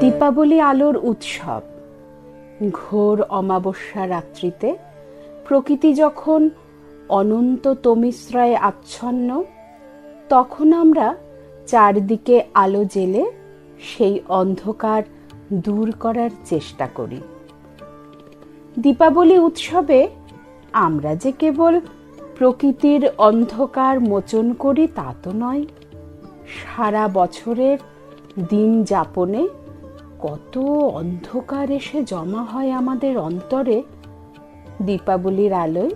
দীপাবলি আলোর উৎসব। ঘোর অমাবস্যা রাত্রিতে প্রকৃতি যখন অনন্ত তমিশ্রয়ে আচ্ছন্ন, তখন আমরা চারদিকে আলো জেলে সেই অন্ধকার দূর করার চেষ্টা করি। দীপাবলি উৎসবে আমরা যে কেবল প্রকৃতির অন্ধকার মোচন করি তা তো নয়, সারা বছরের দিন যাপনে কত অন্ধকার এসে জমা হয় আমাদের অন্তরে। দীপাবলির আলোয়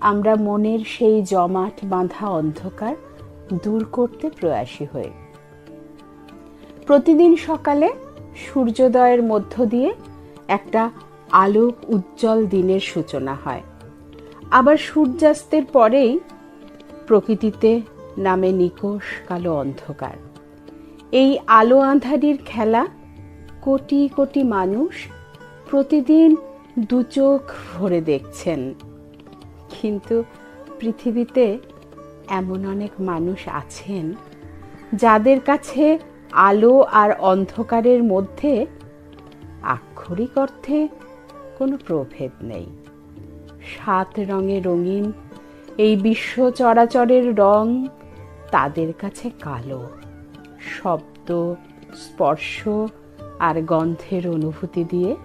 আমরা মনের সেই জমাট বাঁধা অন্ধকার দূর করতে প্রয়াসী হই। প্রতিদিন সকালে সূর্যোদয়ের মধ্য দিয়ে একটা আলোক উজ্জ্বল দিনের সূচনা হয়। আবার সূর্যাস্তের পরেই প্রকৃতিতে নামে নিকোষ কালো অন্ধকার। এই আলো আঁধারির খেলা কোটি কোটি মানুষ প্রতিদিন দু চোখ ভরে দেখছেন। কিন্তু পৃথিবীতে এমন অনেক মানুষ আছেন যাদের কাছে আলো আর অন্ধকারের মধ্যে আক্ষরিক অর্থে কোনো প্রভেদ নেই। সাত রঙে রঙিন এই বিশ্ব চরাচরের রং তাদের কাছে কালো। শব্দ, স্পর্শ আর গন্ধের অনুভূতি দিয়ে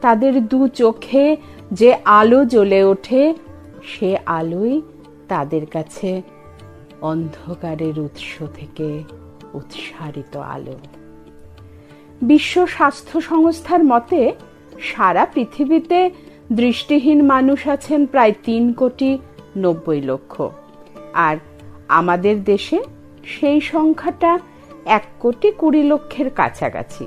তাদের দু চোখে যে আলো জ্বলে ওঠে, সে আলোই তাদের কাছে অন্ধকারের উৎস থেকে উৎসারিত আলো। বিশ্ব স্বাস্থ্য সংস্থার মতে, সারা পৃথিবীতে দৃষ্টিহীন মানুষ আছেন প্রায় তিন কোটি নব্বই লক্ষ। আর আমাদের দেশে সেই সংখ্যাটা এক কোটি কুড়ি লক্ষের কাছাকাছি।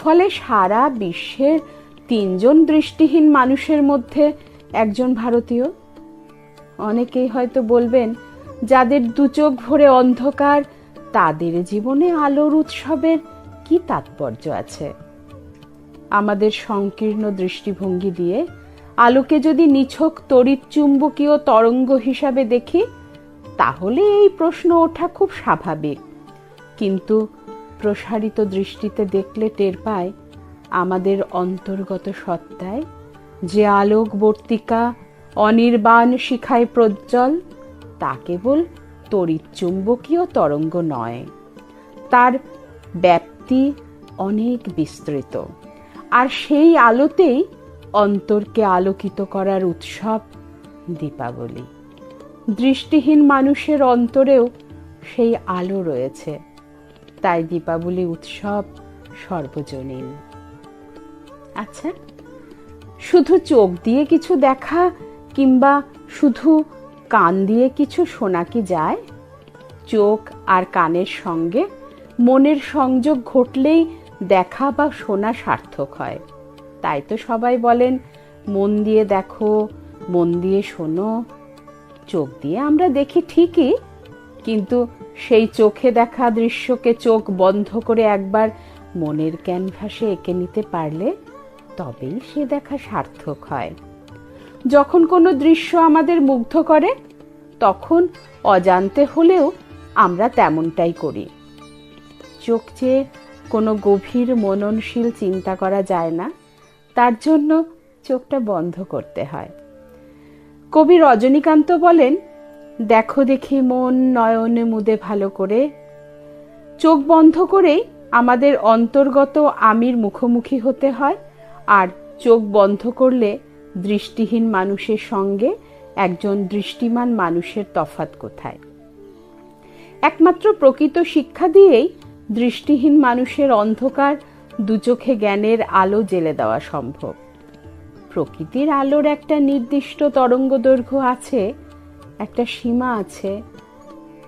ফলে সারা বিশ্বের তিনজন দৃষ্টিহীন মানুষের মধ্যে একজন ভারতীয়। অনেকেই হয়তো বলবেন, যাদের দুচোখ ভরে অন্ধকার, তাদের জীবনে আলোর উৎসবের কি তাৎপর্য আছে? আমাদের সংকীর্ণ দৃষ্টিভঙ্গি দিয়ে আলোকে যদি নিছক তড়িৎ চুম্বকীয় তরঙ্গ হিসাবে দেখি, তাহলে এই প্রশ্ন ওঠা খুব স্বাভাবিক। কিন্তু প্রসারিত দৃষ্টিতে দেখলে টের পায়, আমাদের অন্তর্গত সত্তায় যে আলোকবর্তিকা অনির্বাণ শিখায় প্রজ্জ্বল, তা কেবল তড়িৎ চুম্বকীয় তরঙ্গ নয়। তার ব্যাপ্তি অনেক বিস্তৃত। আর সেই আলোতেই অন্তরকে আলোকিত করার উৎসব দীপাবলি। দৃষ্টিহীন মানুষের অন্তরেও সেই আলো রয়েছে। তাই দীপাবলি উৎসব সর্বজনীন। আচ্ছা শুধু চোখ দিয়ে কিছু দেখা কিংবা শুধু কান দিয়ে কিছু শোনা কি যায়? চোখ আর কানের সঙ্গে মনের সংযোগ ঘটলেই দেখা বা শোনা সার্থক হয়। তাই তো সবাই বলেন, মন দিয়ে দেখো, মন দিয়ে শোনো, চোখ দিয়ে আমরা দেখি ঠিকই। কিন্তু সেই চোখে দেখা দৃশ্যকে চোখ বন্ধ করে একবার মনের ক্যানভাসে এঁকে নিতে পারলে তবেই সে দেখা সার্থক হয়। যখন কোনো দৃশ্য আমাদের মুগ্ধ করে, তখন অজান্তে হলেও আমরা তেমনটাই করি। চোখ চেয়ে কোনো গভীর মননশীল চিন্তা করা যায় না, তার জন্য চোখটা বন্ধ করতে হয়। কবি রজনীকান্ত বলেন দেখো দেখি মন নয়নে মুদে ভালো করে। চোখ বন্ধ করেই আমাদের অন্তর্গত আমির মুখোমুখি হতে হয়, আর চোখ বন্ধ করলে দৃষ্টিহীন মানুষের সঙ্গে একজন দৃষ্টিমান মানুষের তফাত কোথায়? একমাত্র প্রকৃত শিক্ষা দিয়েই দৃষ্টিহীন মানুষের অন্ধকার দুচোখে জ্ঞানের আলো জেলে দেওয়া সম্ভব। প্রকৃতির আলোর একটা নির্দিষ্ট তরঙ্গ দৈর্ঘ্য আছে একটা সীমা আছে,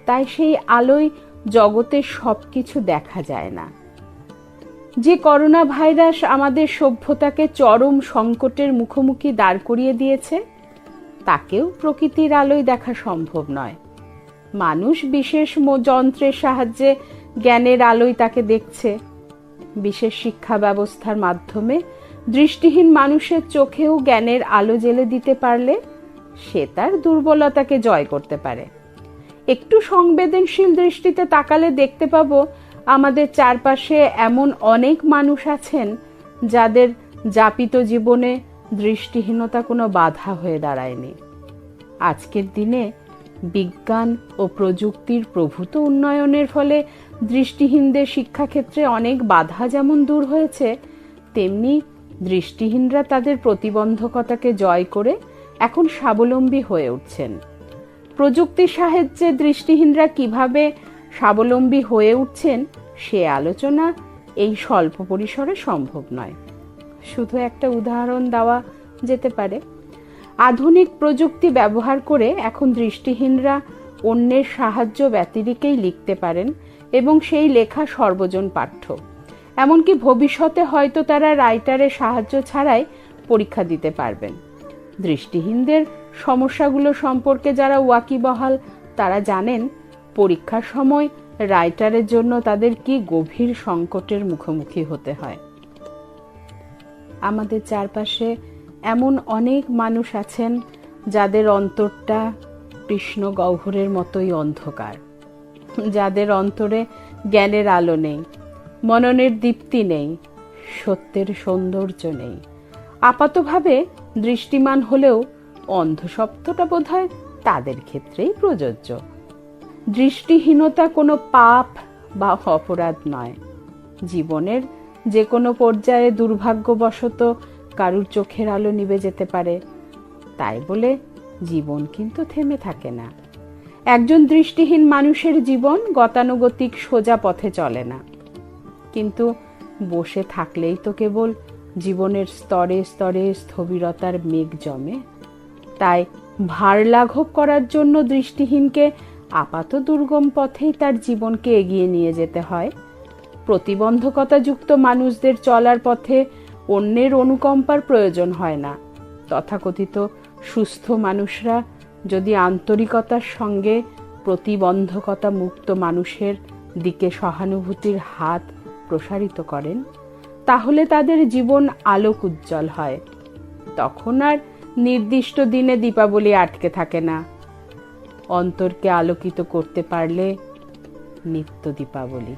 তাই সেই আলোয় জগতের সব কিছু দেখা যায় না। যে করোনা ভাইরাস আমাদের সভ্যতাকে চরম সংকটের মুখোমুখি দাঁড় করিয়ে দিয়েছে, তাকেও প্রকৃতির আলোয় দেখা সম্ভব নয়। মানুষ বিশেষ যন্ত্রের সাহায্যে জ্ঞানের আলোয় তাকে দেখছে। বিশেষ শিক্ষা ব্যবস্থার মাধ্যমে দৃষ্টিহীন মানুষের চোখেও জ্ঞানের আলো জেলে দিতে পারলে সে তার দুর্বলতাকে জয় করতে পারে। একটু সংবেদনশীল দৃষ্টিতে তাকালে দেখতে পাবো আমাদের চারপাশে এমন অনেক মানুষ আছেন যাদের যাপিত জীবনে দৃষ্টিহীনতা কোনো বাধা হয়ে দাঁড়ায়নি। আজকের দিনে বিজ্ঞান ও প্রযুক্তির প্রভূত উন্নয়নের ফলে দৃষ্টিহীনদের শিক্ষাক্ষেত্রে অনেক বাধা যেমন দূর হয়েছে, তেমনি দৃষ্টিহীনরা তাদের প্রতিবন্ধকতাকে জয় করে এখন স্বাবলম্বী হয়ে উঠছেন। প্রযুক্তির সাহায্যে দৃষ্টিহীনরা কীভাবে স্বাবলম্বী হয়ে উঠছেন, সে আলোচনা এই স্বল্প পরিসরে সম্ভব নয়। শুধু একটা উদাহরণ দেওয়া যেতে পারে। আধুনিক প্রযুক্তি ব্যবহার করে এখন দৃষ্টিহীনরা অন্যের সাহায্য ব্যতিরিকেই লিখতে পারেন এবং সেই লেখা সর্বজন পাঠ্য। এমনকি ভবিষ্যতে হয়তো তারা রাইটারের সাহায্য ছাড়াই পরীক্ষা দিতে পারবেন। দৃষ্টিহীনদের সমস্যাগুলো সম্পর্কে যারা ওয়াকিবহাল, তারা জানেন পরীক্ষার সময় রাইটারের জন্য তাদের কি গভীর সংকটের মুখোমুখি হতে হয়। আমাদের চারপাশে এমন অনেক মানুষ আছেন যাদের অন্তরটা কৃষ্ণ গহ্বরের মতোই অন্ধকার। যাদের অন্তরে জ্ঞানের আলো নেই, মননের দীপ্তি নেই, সত্যের সৌন্দর্য নেই। আপাতভাবে দৃষ্টিমান হলেও অন্ধসপ্তটা বোধ হয় তাদের ক্ষেত্রেই প্রযোজ্য। দৃষ্টিহীনতা কোনো পাপ বা অপরাধ নয়। জীবনের যে কোনো পর্যায়ে দুর্ভাগ্যবশত কারুর চোখের আলো নিভে যেতে পারে। তাই বলে জীবন কিন্তু থেমে থাকে না। একজন দৃষ্টিহীন মানুষের জীবন গতানুগতিক সোজা পথে চলে না। কিন্তু বসে থাকলেই তো কেবল জীবনের স্তরে স্তরে স্থবিরতার মেঘ জমে। তাই ভার লাঘব করার জন্য দৃষ্টিহীনকে আপাত দুর্গম পথেই তার জীবনকে এগিয়ে নিয়ে যেতে হয়। প্রতিবন্ধকতাযুক্ত মানুষদের চলার পথে অন্যের অনুকম্পার প্রয়োজন হয় না। তথাকথিত সুস্থ মানুষরা যদি আন্তরিকতার সঙ্গে প্রতিবন্ধকতা মুক্ত মানুষের দিকে সহানুভূতির হাত প্রসারিত করেন তাহলে তাদের জীবন আলোক উজ্জ্বল হয়। তখন আর নির্দিষ্ট দিনে দীপাবলি আটকে থাকে না। অন্তরকে আলোকিত করতে পারলে নিত্য দীপাবলি।